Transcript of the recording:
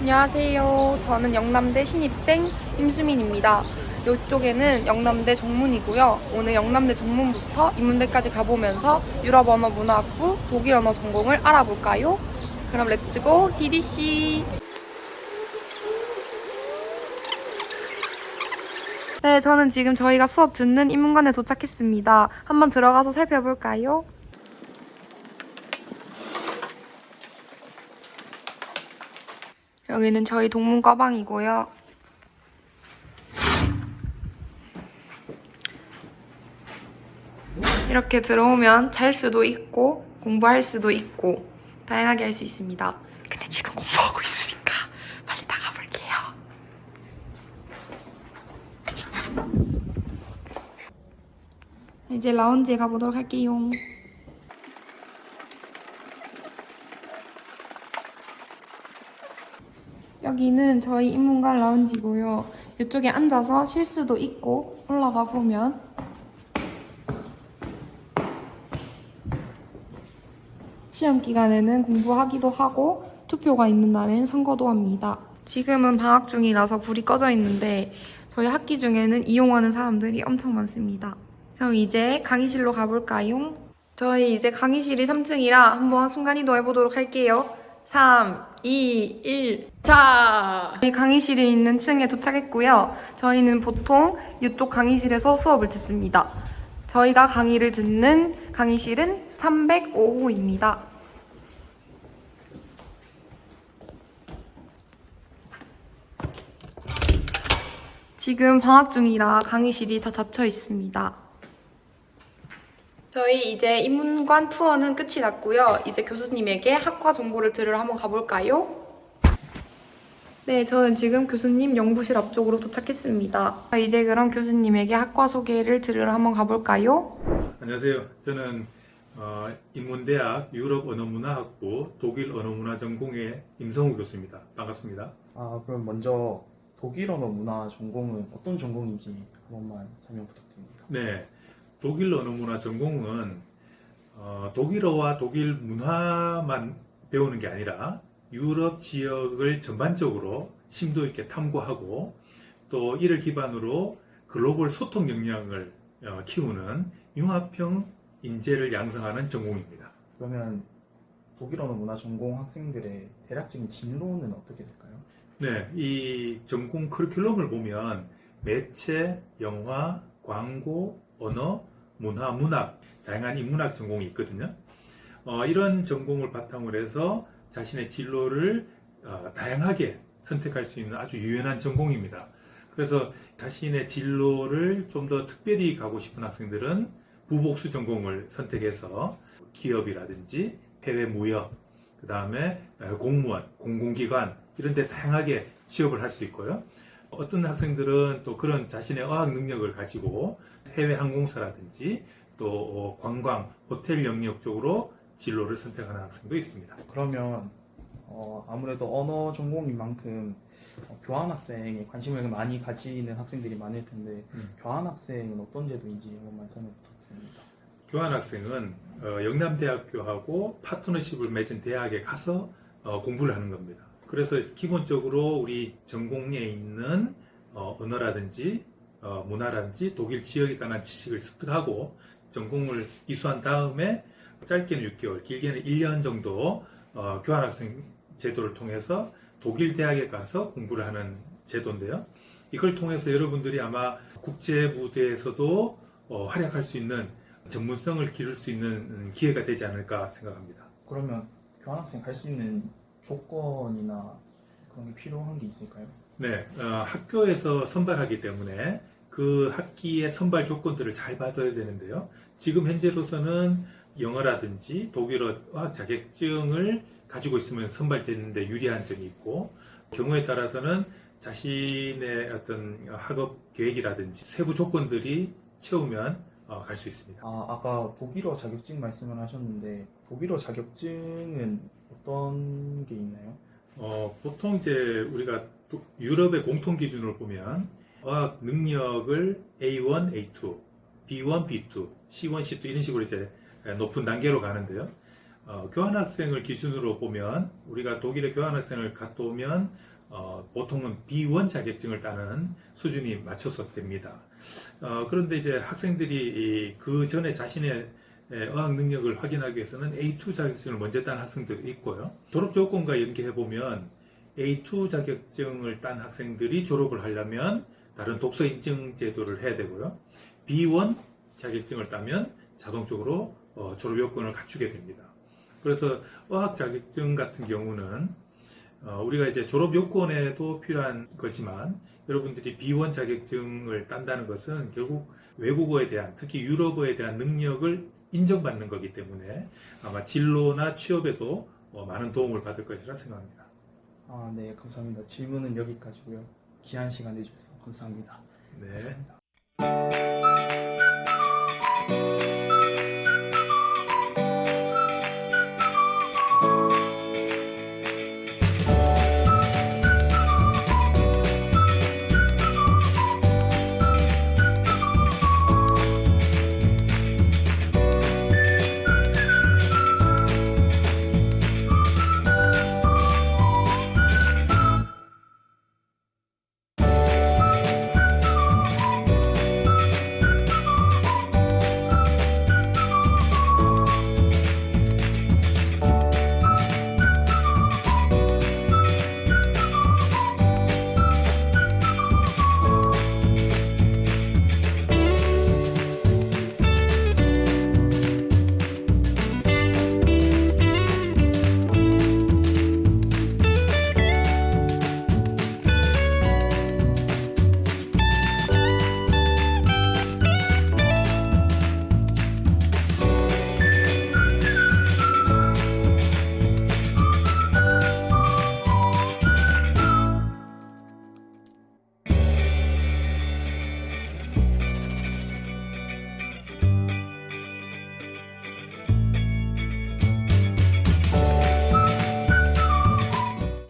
안녕하세요. 저는 영남대 신입생 임수민입니다. 이쪽에는 영남대 정문이고요. 오늘 영남대 정문부터 인문대까지 가보면서 유럽 언어 문화학부 독일 언어 전공을 알아볼까요? 그럼 렛츠고 DDC. 네, 저는 지금 저희가 수업 듣는 인문관에 도착했습니다. 한번 들어가서 살펴볼까요? 여기는 저희 동문 과방이고요. 이렇게 들어오면 잘 수도 있고 공부할 수도 있고 다양하게 할 수 있습니다. 근데 지금 공부하고 있으니까 빨리 나가볼게요. 이제 라운지에 가보도록 할게요. 여기는 저희 인문관 라운지고요. 이쪽에 앉아서 쉴 수도 있고 올라가 보면 시험 기간에는 공부하기도 하고 투표가 있는 날엔 선거도 합니다. 지금은 방학 중이라서 불이 꺼져 있는데 저희 학기 중에는 이용하는 사람들이 엄청 많습니다. 그럼 이제 강의실로 가볼까요? 저희 이제 강의실이 3층이라 한번 순간이동 해보도록 할게요. 3, 2, 1. 자! 저희 강의실이 있는 층에 도착했고요. 저희는 보통 이쪽 강의실에서 수업을 듣습니다. 저희가 강의를 듣는 강의실은 305호입니다. 지금 방학 중이라 강의실이 다 닫혀 있습니다. 저희 이제 인문관 투어는 끝이 났고요. 이제 교수님에게 학과 정보를 들으러 한번 가볼까요? 네, 저는 지금 교수님 연구실 앞쪽으로 도착했습니다. 이제 그럼 교수님에게 학과 소개를 들으러 한번 가볼까요? 안녕하세요. 저는 어, 인문대학 유럽 언어문화학부 독일 언어문화 전공의 임성우 교수입니다. 반갑습니다. 아, 그럼 먼저 독일 언어 문화 전공은 어떤 전공인지 한 번만 설명 부탁드립니다. 네, 독일 언어 문화 전공은 어, 독일어와 독일 문화만 배우는 게 아니라 유럽 지역을 전반적으로 심도 있게 탐구하고 또 이를 기반으로 글로벌 소통 역량을 어, 키우는 융합형 인재를 양성하는 전공입니다. 그러면 독일 언어 문화 전공 학생들의 대략적인 진로는 어떻게 될까요? 네, 이 전공 커리큘럼을 보면 매체, 영화, 광고, 언어, 문화, 문학, 다양한 인문학 전공이 있거든요. 어, 이런 전공을 바탕으로 해서 자신의 진로를 어, 다양하게 선택할 수 있는 아주 유연한 전공입니다. 그래서 자신의 진로를 좀 더 특별히 가고 싶은 학생들은 부복수 전공을 선택해서 기업이라든지 해외 무역, 그 다음에 공무원, 공공기관 이런 데 다양하게 취업을 할 수 있고요. 어떤 학생들은 또 그런 자신의 어학 능력을 가지고 해외 항공사라든지 또 어, 관광, 호텔 영역 쪽으로 진로를 선택하는 학생도 있습니다. 그러면 어, 아무래도 언어 전공인 만큼 어, 교환학생에 관심을 많이 가지는 학생들이 많을 텐데 음. 교환학생은 어떤 제도인지 한 번만 설명 부탁드립니다. 교환학생은 어, 영남대학교하고 파트너십을 맺은 대학에 가서 어, 공부를 하는 겁니다. 그래서 기본적으로 우리 전공에 있는 어, 언어라든지 어, 문화라든지 독일 지역에 관한 지식을 습득하고 전공을 이수한 다음에 짧게는 6개월, 길게는 1년 정도 어, 교환학생 제도를 통해서 독일 대학에 가서 공부를 하는 제도인데요. 이걸 통해서 여러분들이 아마 국제 무대에서도 어, 활약할 수 있는 전문성을 기를 수 있는 음, 기회가 되지 않을까 생각합니다. 그러면 교환학생 갈 수 있는 조건이나 그런 게 필요한 게 있을까요? 네, 어, 학교에서 선발하기 때문에 그 학기의 선발 조건들을 잘 받아야 되는데요. 지금 현재로서는 영어라든지 독일어 어학 자격증을 가지고 있으면 선발되는데 유리한 점이 있고 경우에 따라서는 자신의 어떤 학업 계획이라든지 세부 조건들이 채우면 어, 갈 수 있습니다. 아, 아까 독일어 자격증 말씀을 하셨는데 독일어 자격증은 어떤 게 있나요? 어, 보통 이제 우리가 도- 유럽의 공통 기준으로 보면 어학 능력을 A1, A2, B1, B2, C1, C2 이런 식으로 이제 높은 단계로 가는데요. 어, 교환학생을 기준으로 보면 우리가 독일에 교환학생을 갔다 오면 어, 보통은 B1 자격증을 따는 수준이 맞춰서 됩니다. 어, 그런데 이제 학생들이 이- 그 전에 자신의 에, 어학 능력을 확인하기 위해서는 A2 자격증을 먼저 딴 학생들도 있고요. 졸업 조건과 연계해 보면 A2 자격증을 딴 학생들이 졸업을 하려면 다른 독서 인증 제도를 해야 되고요. B1 자격증을 따면 자동적으로 어, 졸업 요건을 갖추게 됩니다. 그래서 어학 자격증 같은 경우는 어, 우리가 이제 졸업 요건에도 필요한 거지만 여러분들이 B1 자격증을 딴다는 것은 결국 외국어에 대한 특히 유럽어에 대한 능력을 인정받는 거기 때문에 아마 진로나 취업에도 어, 많은 도움을 받을 것이라 생각합니다. 아, 네, 감사합니다. 질문은 여기까지고요. 귀한 시간 내주셔서 감사합니다. 네. 감사합니다.